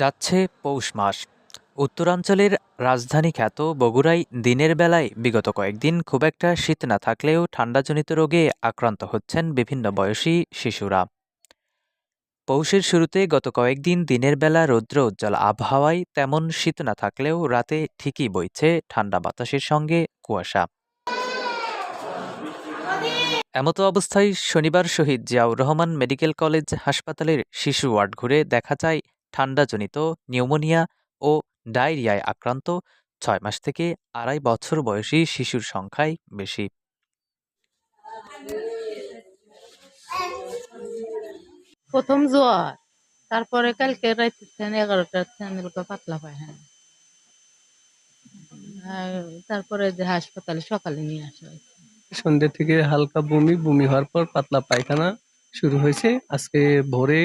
যাচ্ছে পৌষ মাস। উত্তরাঞ্চলের রাজধানী খ্যাত বগুড়ায় দিনের বেলায় বিগত কয়েকদিন খুব একটা শীত না থাকলেও ঠান্ডাজনিত রোগে আক্রান্ত হচ্ছেন বিভিন্ন বয়সী শিশুরা। পৌষের শুরুতে গত কয়েকদিন দিনের বেলা রৌদ্র উজ্জ্বল আবহাওয়ায় তেমন শীত না থাকলেও রাতে ঠিকই বইছে ঠান্ডা বাতাসের সঙ্গে কুয়াশা। এমতো অবস্থায় শনিবার শহীদ জিয়াউর রহমান মেডিকেল কলেজ হাসপাতালের শিশু ওয়ার্ড ঘুরে দেখা যায় ঠান্ডাজনিত নিউমোনিয়া ও ডায়রিয়ায় আক্রান্ত ছয় মাস থেকে আড়াই বছর বয়সী শিশুর সংখ্যাই বেশি। প্রথম জ্বর তারপরে কালকে রাইতে এগারোটার থেকে পাতলা পায়খানা। তারপরে যে হাসপাতালে সকালে নিয়ে আসা হয়েছে। সন্ধ্যে থেকে হালকা বমি বমি হওয়ার পর পাতলা পায়খানা শুরু হয়েছে। আজকে ভোরে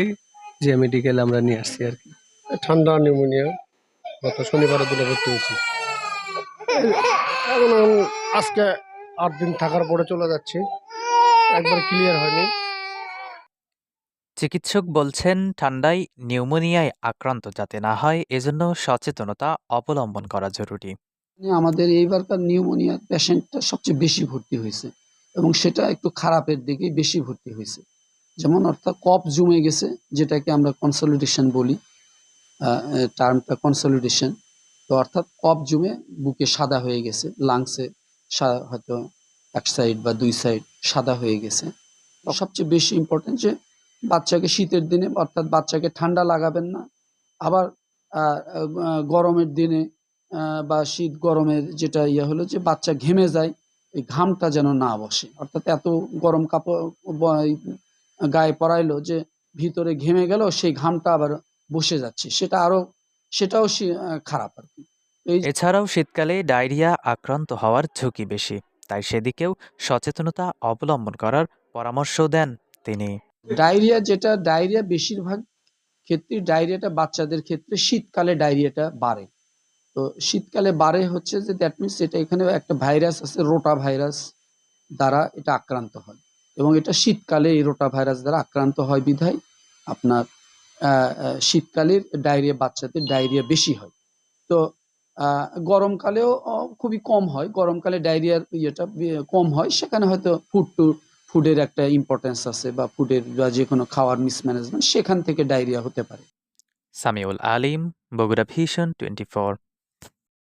যে মেডিকেল আমরা নিয়ে আসছি আর কি। ঠান্ডা নিউমোনিয়া গত শনিবারের দিনে ভর্তি হয়েছি। এখন আজকে আট দিন থাকার পরে চলে যাচ্ছি। একবার ক্লিয়ার হয়নি। চিকিৎসক বলছেন ঠান্ডায় নিউমোনিয়ায় আক্রান্ত যাতে না হয় এজন্য সচেতনতা অবলম্বন করা জরুরি। মানে আমাদের এইবারকার নিউমোনিয়ার পেশেন্টটা সবচেয়ে বেশি ভর্তি হয়েছে এবং সেটা একটু খারাপের দিকেই বেশি ভর্তি হয়েছে। যেমন অর্থাৎ কপ জমে গেছে, যেটাকে আমরা কনসলিডেশন বলি টার্মটা কনসলিডেশন তো অর্থাৎ কপ জমে বুকে সাদা হয়ে গেছে লাংসে হয়তো এক সাইড বা দুই সাইড সাদা হয়ে গেছে। সবচেয়ে বেশি ইম্পর্টেন্ট যে বাচ্চাকে শীতের দিনে, অর্থাৎ বাচ্চাকে ঠান্ডা লাগাবেন না। আবার গরমের দিনে বা শীত গরমের যেটা ইয়ে হলো যে বাচ্চা ঘেমে যায়, এই ঘামটা যেন না বসে। অর্থাৎ এত গরম কাপড় গায়ে পরাইলো যে ভিতরে ঘেমে গেল সেই ঘামটা আবার বসে যাচ্ছে। সেটা আরও সেটাও সে- খারাপ আর কি। এছাড়াও শীতকালে ডায়রিয়া আক্রান্ত হওয়ার ঝুঁকি বেশি তাই সেদিকেও সচেতনতা অবলম্বন করার পরামর্শ দেন তিনি। ডায়রিয়া যেটা ডায়রিয়া বেশিরভাগ ক্ষেত্রে ডায়রিয়াটা বাচ্চাদের ক্ষেত্রে শীতকালে ডায়রিয়াটা বাড়ে। তো শীতকালে বাড়ে হচ্ছে যে দ্যাট মিনস এটা এখানে একটা ভাইরাস আছে রোটা ভাইরাস দ্বারা এটা আক্রান্ত হয়। এবং এটা শীতকালে এই রোটা ভাইরাস দ্বারা আক্রান্ত হয় বিধায় আপনার শীতকালের ডায়রিয়া বাচ্চাদের ডায়রিয়া বেশি হয়। তো গরমকালেও খুবই কম হয়। গরমকালে ডায়রিয়ার ইয়েটা কম হয়। সেখানে হয়তো ফুড টু ফুডের একটা ইম্পর্টেন্স আছে বা ফুডের বা যে কোনো খাওয়ার মিসম্যানেজমেন্ট সেখান থেকে ডায়রিয়া হতে পারে। Samiul Alim, Bogura vision twenty